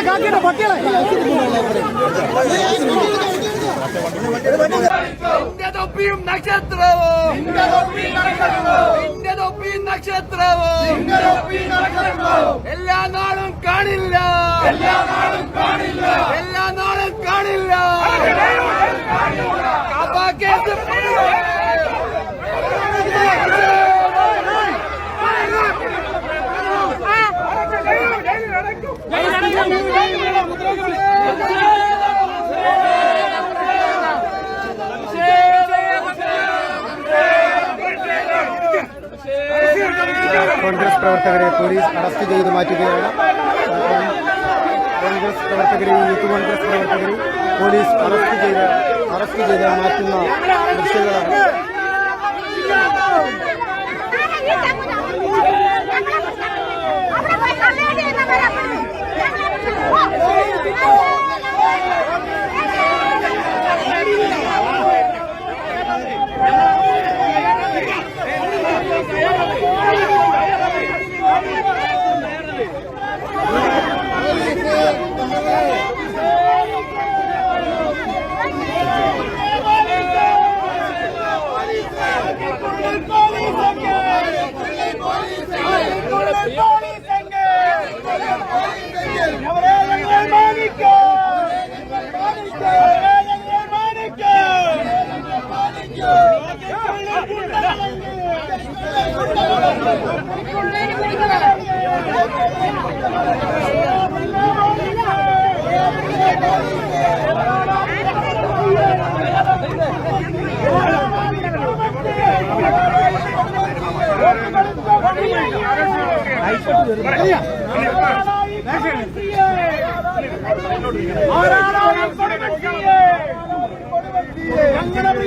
പട്ടികളെ കാക്കിയുടെ പട്ടികളെ. തൊപ്പിയും നക്ഷത്രവും. നിന്റെ തൊപ്പിയും നക്ഷത്രവും. എല്ലാ നാളും കാണില്ല. എല്ലാ നാളും കാണില്ല. എല്ലാ നാളും കാണില്ല. കാപ്പാക്കേസ് കോൺഗ്രസ് പ്രവർത്തകരെ പോലീസ് അറസ്റ്റ് ചെയ്ത് മാറ്റുകയാണ് അപ്പം കോൺഗ്രസ് പ്രവർത്തകരെയും യൂത്ത് കോൺഗ്രസ് പ്രവർത്തകരെയും പോലീസ് അറസ്റ്റ് ചെയ്ത് അറസ്റ്റ് ചെയ്ത് മാറ്റുന്ന ദൃശ്യങ്ങളാണ് 哇阿香 ஆராராம் கொடுமையே கங்கணம்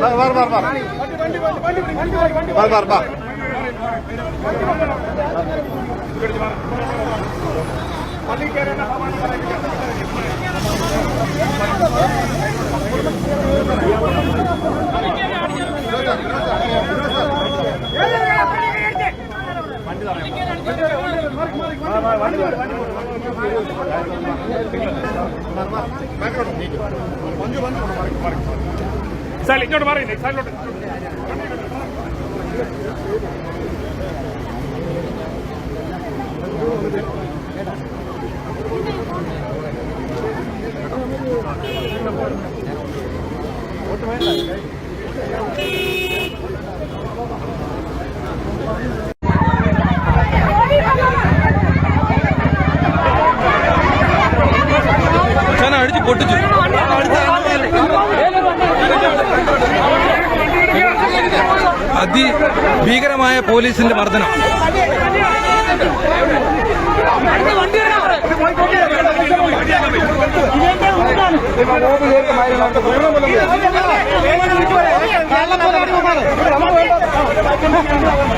வா வா வா வா സൈഡ് ഇങ്ങോട്ട് മാറി സൈഡിലോട്ട് അടിച്ച് പൊട്ടിച്ചു. അതിഭീകരമായ പോലീസിന്റെ മർദ്ദനം.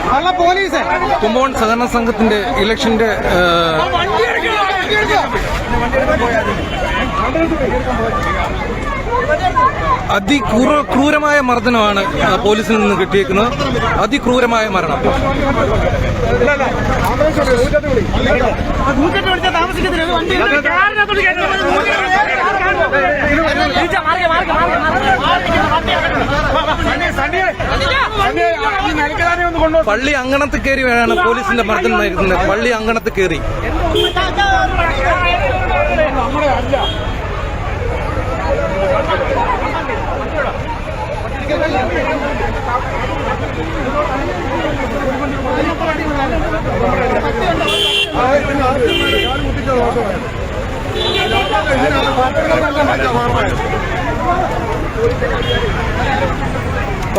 നല്ല പോലീസ്. കുമ്പോൺ സഹകരണ സംഘത്തിന്റെ ഇലക്ഷന്റെ ഏഹ്, അതിക്രൂര ക്രൂരമായ മർദ്ദനമാണ് പോലീസിൽ നിന്ന് കിട്ടിയിരിക്കുന്നത് അതിക്രൂരമായ മരണം. പള്ളി അങ്കണത്ത് കയറി വേണം പോലീസിന്റെ മർദ്ദനം പള്ളി അങ്കണത്ത് കയറി.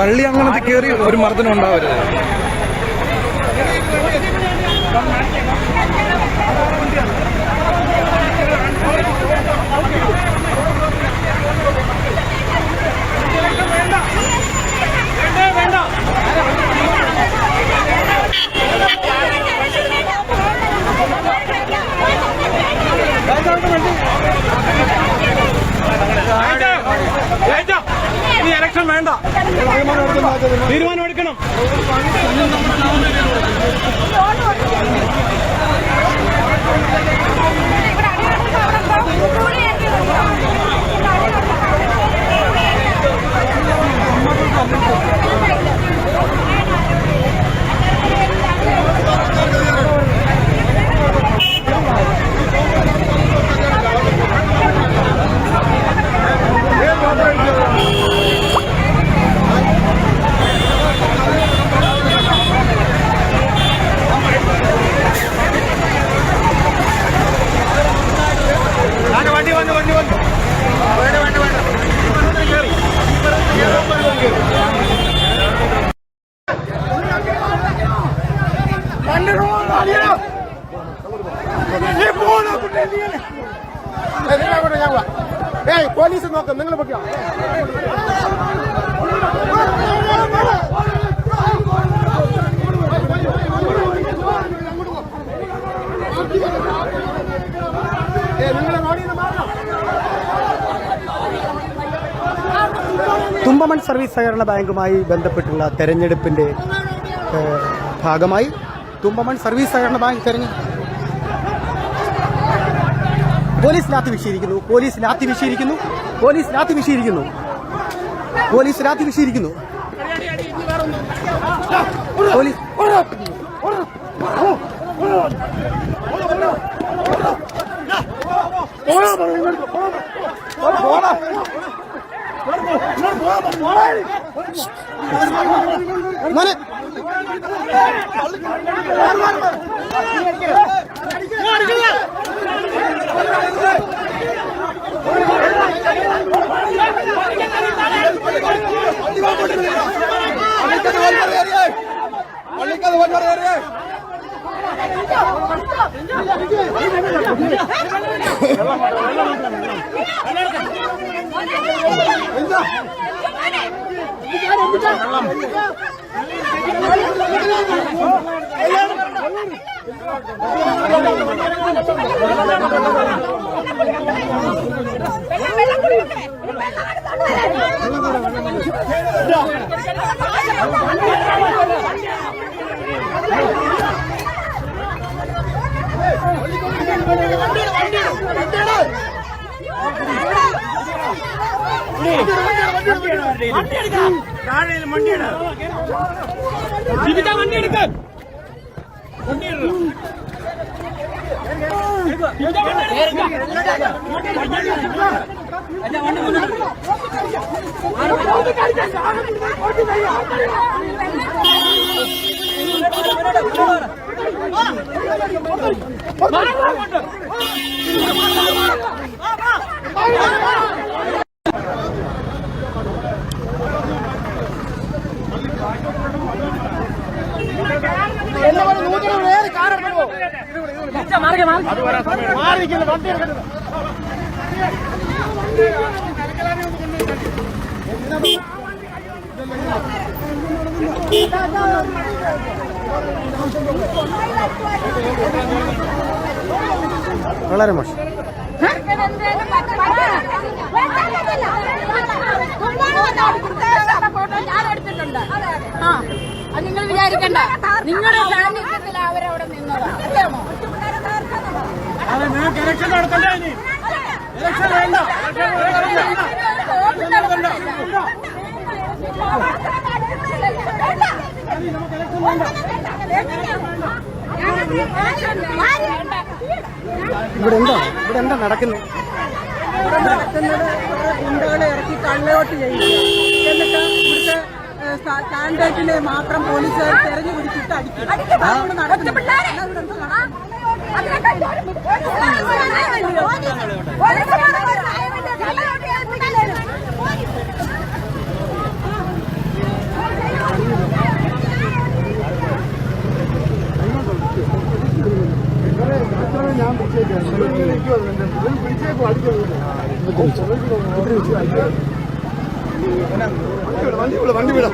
പള്ളി അങ്ങനത്തെ കയറി ഒരു മർദ്ദനം ഉണ്ടാവരുത് തീരുമാനം വേണ്ട തീരുമാനം എടുക്കണം വണ്ടി വന്നു വണ്ടി വന്നു വേണ്ട വേണ്ട വേണ്ട ഏയ് പോലീസ് നോക്കാം നിങ്ങൾ പൊക്കിയോ തുമ്പമൺ സർവീസ് സഹകരണ ബാങ്കുമായി ബന്ധപ്പെട്ടുള്ള തെരഞ്ഞെടുപ്പിന്റെ ഭാഗമായി തുമ്പമൺ സർവീസ് സഹകരണ ബാങ്ക് തെരഞ്ഞെടുപ്പ് പോലീസ് ലാത്തി വീശിയിരിക്കുന്നു പോലീസ് ലാത്തി വീശിയിരിക്കുന്നു പോലീസ് ലാത്തി വീശിയിരിക്കുന്നു പോലീസ് ലാത്തി വീശിയിരിക്കുന്നു പോലീസ് மனு பள்ளிக்காது ஒன்பது எல்லாம் മോനെ വളരെ മോശം ഞാൻ എടുത്തിട്ടുണ്ട് ആ. മോശം നിങ്ങൾ വിചാരിക്കണ്ട. നിങ്ങളുടെ സാന്നിധ്യത്തിൽ അവരവിടെ. ഇലക്ഷൻ നടത്തണ്ട ഇനി? ഇലക്ഷൻ വേണ്ട. ഇവിടെ എന്താ? ഇവിടെ എന്താ നടക്കുന്നത് ഗുണ്ടകളെ ഇറക്കി കള്ളയോട്ട് ചെയ്യുക എന്നിട്ട് ഇവിടുത്തെ കാൻഡിഡേറ്റിനെ മാത്രം പോലീസുകാർ തെരഞ്ഞു പിടിച്ചിട്ട് അടിക്കും. അതാണ് ഇവിടെ നടക്കുന്നത്? അല്ലാതെ ഇവിടെ എന്താ നടക്കുന്നത്? വണ്ടി വിടാം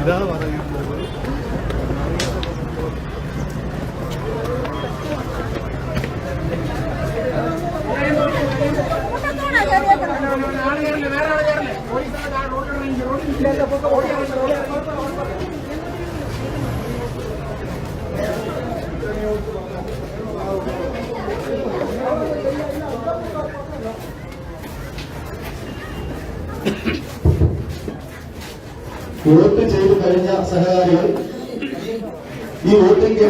Bir daha var.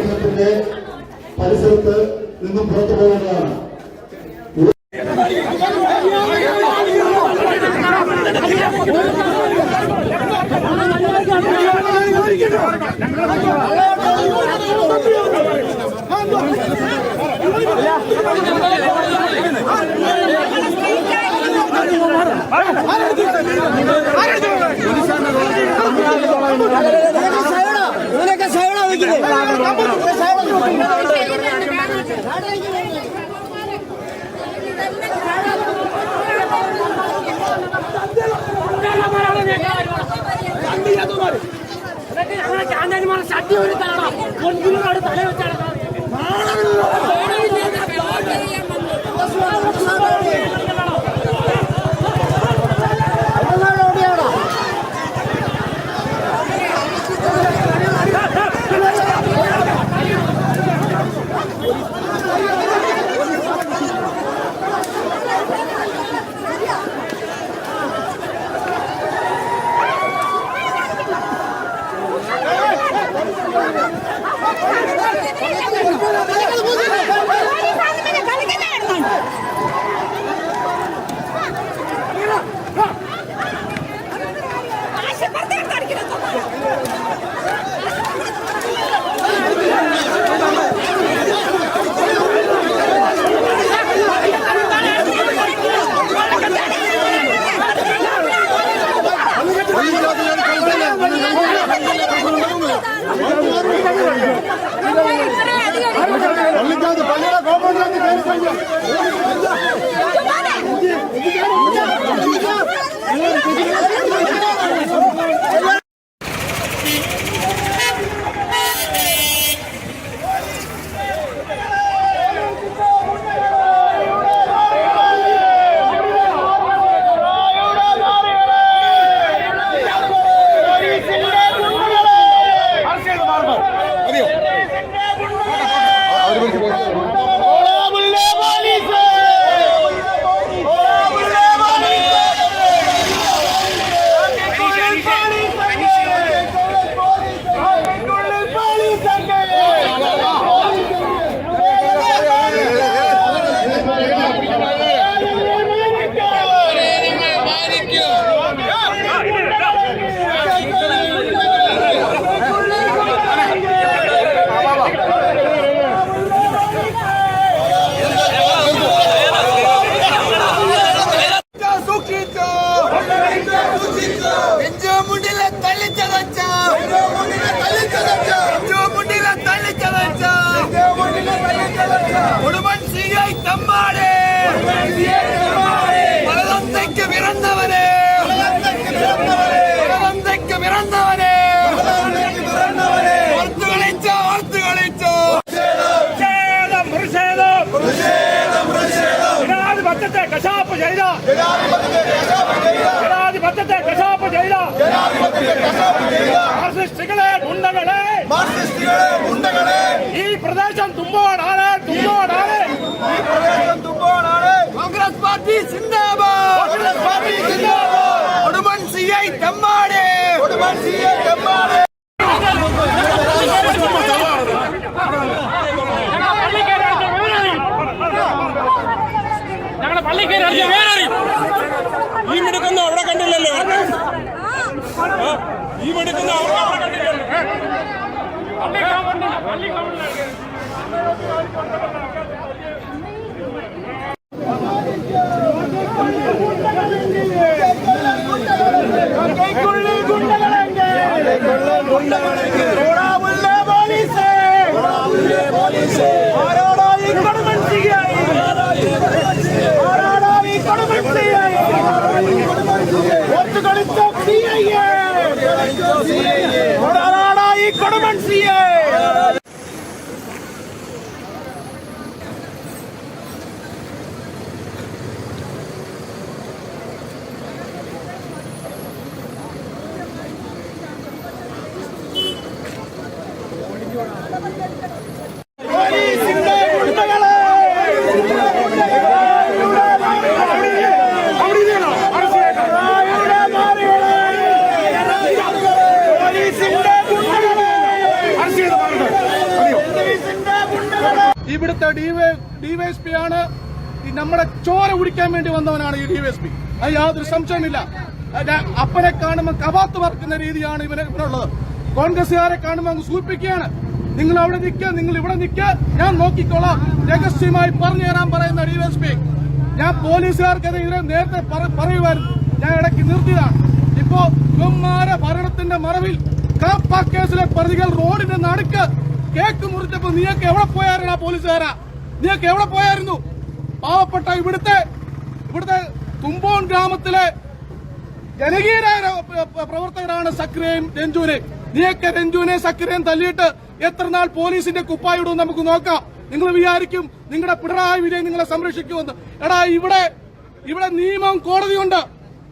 വോട്ടിംഗ് കേന്ദ്രത്തിന്റെ പരിസരത്ത് നിന്നും പുറത്തു പോകേണ്ടതാണ് ഞങ്ങളെ ചട്ടി ഒരു തരണോ ഒന്നിനോട് തല വെച്ചാണ് നാളെ Hadi, hadi, hadi. ഈ പ്രദേശം തുമ്പോടാണ് തുമ്പോടാണ് കോൺഗ്രസ് പാർട്ടി സിന്ദാബാദ് കോൺഗ്രസ് പാർട്ടി സിന്ദാബാദ് കൊടുമൺ സിഐ തമ്മാടേ കൊടുമൺ സിഐ തമ്മാടേ ഞങ്ങളുടെ പള്ളിക്കേരി അടിച്ച വേററിയും ഈ മിടുക്കൊന്നും അവിടെ കണ്ടില്ലല്ലോ ആ, ഈ മിടുക്കൊന്നും അവിടെ അവിടെ കണ്ടില്ലല്ലോ പള്ളി കവറില്ല പള്ളി കവറില്ല ഡിവൈഎസ്പി ആണ്. നമ്മുടെ ചോര കുടിക്കാൻ വേണ്ടി വന്നവനാണ് ഈ ഡിവൈഎസ്പി. അത് യാതൊരു സംശയമില്ല അപ്പനെ കാണുമ്പോൾ കവാത്ത് പറക്കുന്ന രീതിയാണ് ഇവന് ഇവനുള്ളത്. കോൺഗ്രസുകാരെ കാണുമ്പോൾ അങ്ങ് സൂചിപ്പിക്കുകയാണ്. നിങ്ങൾ അവിടെ നിൽക്കുക നിങ്ങൾ ഇവിടെ നിൽക്കുക ഞാൻ നോക്കിക്കോളാം. രഹസ്യമായി പറഞ്ഞു തരാൻ പറയുന്ന ഡിവൈഎസ്പി. ഞാൻ പോലീസുകാർക്കെതിരെ നേരത്തെ പറ- പറയുമായിരുന്നു. ഞാൻ ഇടയ്ക്ക് നിർത്തിയതാണ്. ഇപ്പോ ഗുമ്മാര ഭരണത്തിന്റെ മറവിൽ കാപ്പ കേസിലെ പ്രതികൾ റോഡിന്റെ നടുക്ക് കേക്ക് മുറിച്ചപ്പോ നീയൊക്കെ എവിടെ പോയായിരുന്നു പോലീസുകാരാ? നീയൊക്കെ എവിടെ പോയായിരുന്നു പാവപ്പെട്ട ഇവിടുത്തെ ഇവിടുത്തെ തുമ്പോൺ ഗ്രാമത്തിലെ ജനകീയരായ പ്ര- പ്ര- പ്രവർത്തകരാണ് സക്രിയയും രഞ്ജുവിനെയും നീയൊക്കെ രഞ്ജുവിനെ സക്രിയയും തല്ലിയിട്ട് എത്ര നാൾ പോലീസിന്റെ കുപ്പായിടും നമുക്ക് നോക്കാം. നിങ്ങൾ വിചാരിക്കും നിങ്ങളുടെ പിണറായി വിജയൻ നിങ്ങളെ സംരക്ഷിക്കുമെന്ന്. എടാ ഇവിടെ ഇവിടെ നിയമം കോടതിയുണ്ട്.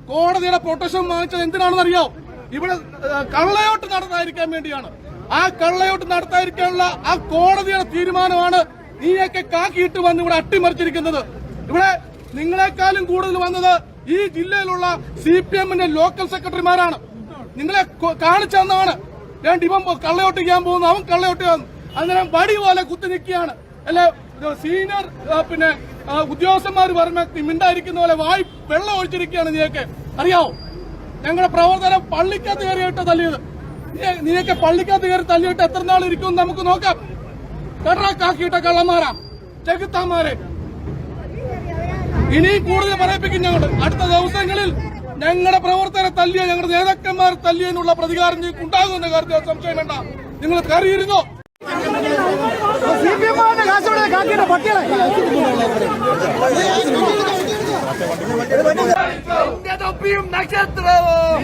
കോടതിയുടെ പ്രൊട്ടക്ഷൻ വാങ്ങിച്ചത് എന്തിനാണെന്നറിയോ ഇവിടെ ഏഹ്, കള്ളയോട്ട് നടത്താതിരിക്കാൻ വേണ്ടിയാണ്. ആ കള്ളയോട്ട് നടത്താതിരിക്കാനുള്ള ആ കോടതിയുടെ തീരുമാനമാണ് നീയൊക്കെ കാക്കിയിട്ട് വന്ന് ഇവിടെ അട്ടിമറിച്ചിരിക്കുന്നത്. ഇവിടെ നിങ്ങളെക്കാളും കൂടുതൽ വന്നത് ഈ ജില്ലയിലുള്ള സി പി എമ്മിന്റെ ലോക്കൽ സെക്രട്ടറിമാരാണ് നിങ്ങളെ കാണിച്ചു തന്നതാണ്. രണ്ട് ഇവൻ കള്ളയോട്ട് ചെയ്യാൻ പോകുന്നു അവൻ കള്ളയോട്ട് അന്നേരം വടി പോലെ കുത്തി നിൽക്കുകയാണ്. അല്ലെ സീനിയർ പിന്നെ ഉദ്യോഗസ്ഥന്മാർ പറഞ്ഞ മിണ്ടായിരിക്കുന്ന പോലെ വായി വെള്ളം ഒഴിച്ചിരിക്കുകയാണ് നീയൊക്കെ. അറിയാവോ? ഞങ്ങളുടെ പ്രവർത്തനം പള്ളിക്കകത്ത് കയറിയിട്ട് തല്ലിയത്. നീ- നീയൊക്കെ പള്ളിക്കകത്ത് കയറി തല്ലിയിട്ട് എത്ര നാൾ ഇരിക്കും നമുക്ക് നോക്കാം. കടറാക്കാക്കിയിട്ട കള്ളന്മാരാ. ചെകുത്താന്മാരെ. ഇനി കൂടുതൽ പറയിപ്പിക്കും ഞങ്ങൾ അടുത്ത ദിവസങ്ങളിൽ ഞങ്ങളുടെ പ്രവർത്തകരെ തല്ലിയ ഞങ്ങളുടെ നേതാക്കന്മാർ തല്ലിയെന്നുള്ള പ്രതികാരം നിങ്ങൾക്ക് ഉണ്ടാകുമെന്ന കാര്യത്തിൽ സംശയം വേണ്ട. നിങ്ങൾ കയറിയിരുന്നോ നിന്റെ തൊപ്പിയും നക്ഷത്രവും.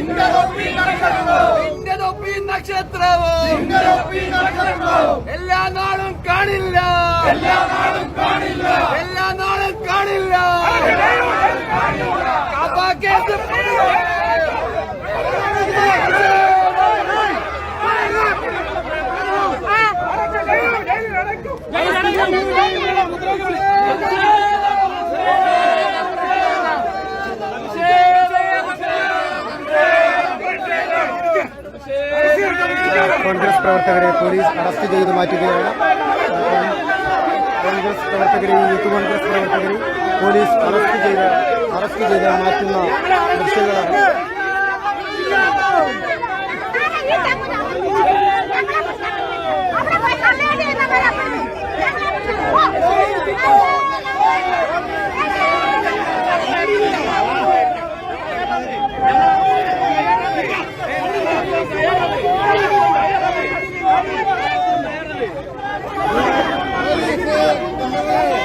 നിന്റെ തൊപ്പിയും നക്ഷത്രവും. എല്ലാ നാളും കാണില്ല. എല്ലാ നാളും കാണില്ല. എല്ലാ നാളും കാണില്ല. കാപ്പാക്കേസ് കോൺഗ്രസ് പ്രവർത്തകരെ പോലീസ് അറസ്റ്റ് ചെയ്ത് മാറ്റുകയാണ് അപ്പം കോൺഗ്രസ് പ്രവർത്തകരെയും യൂത്ത് കോൺഗ്രസ് പ്രവർത്തകരെയും പോലീസ് അറസ്റ്റ് ചെയ്ത് അറസ്റ്റ് ചെയ്ത് മാറ്റുന്ന ദൃശ്യങ്ങളാണ് Thank you.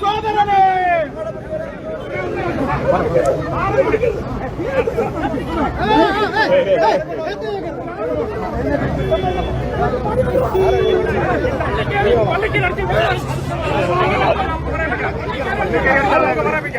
சோதரனே பள்ளிக்கு நடத்தி பரப்பிக்க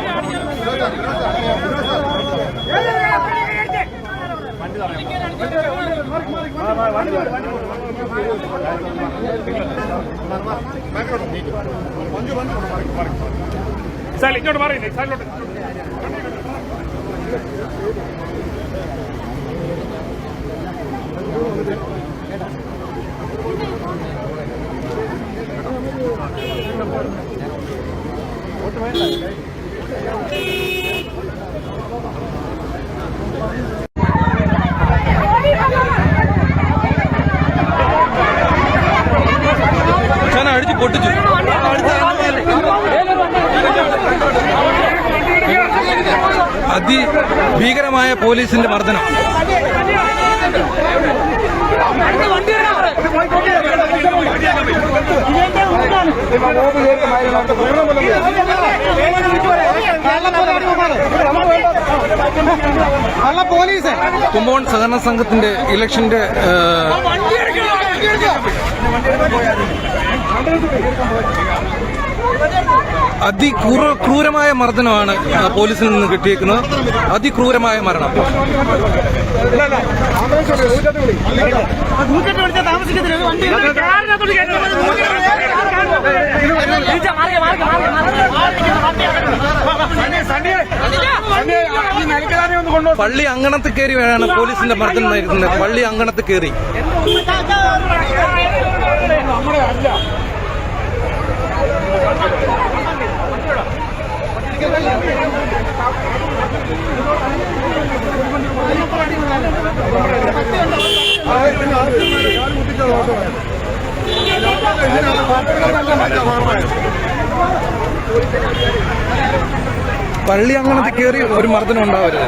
സാർ ഇങ്ങോട്ട് മാറി സാറിലോട്ട്. ഞാൻ അടിച്ച് പൊട്ടിച്ചു അതിഭീകരമായ പോലീസിന്റെ മർദ്ദനം. കുമ്പോൺ സഹകരണ സംഘത്തിന്റെ ഇലക്ഷന്റെ ഏഹ്, അതിക്രൂര ക്രൂരമായ മർദ്ദനമാണ് പോലീസിൽ നിന്ന് കിട്ടിയിരിക്കുന്നത് അതിക്രൂരമായ മരണം. പള്ളി അങ്കണത്ത് കയറി വേണം പോലീസിന്റെ മർദ്ദനം നയിക്കുന്നത് പള്ളി അങ്കണത്ത് കയറി. പള്ളി അങ്ങനത്തെ കയറി ഒരു മർദ്ദനം ഉണ്ടാവരുത്.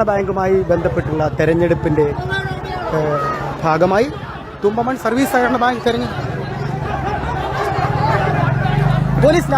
സഹകരണ ബാങ്കുമായി ബന്ധപ്പെട്ടുള്ള തെരഞ്ഞെടുപ്പിന്റെ ഭാഗമായി തുമ്പമൺ സർവീസ് സഹകരണ ബാങ്ക് തെരഞ്ഞെടുപ്പ്. പോലീസ്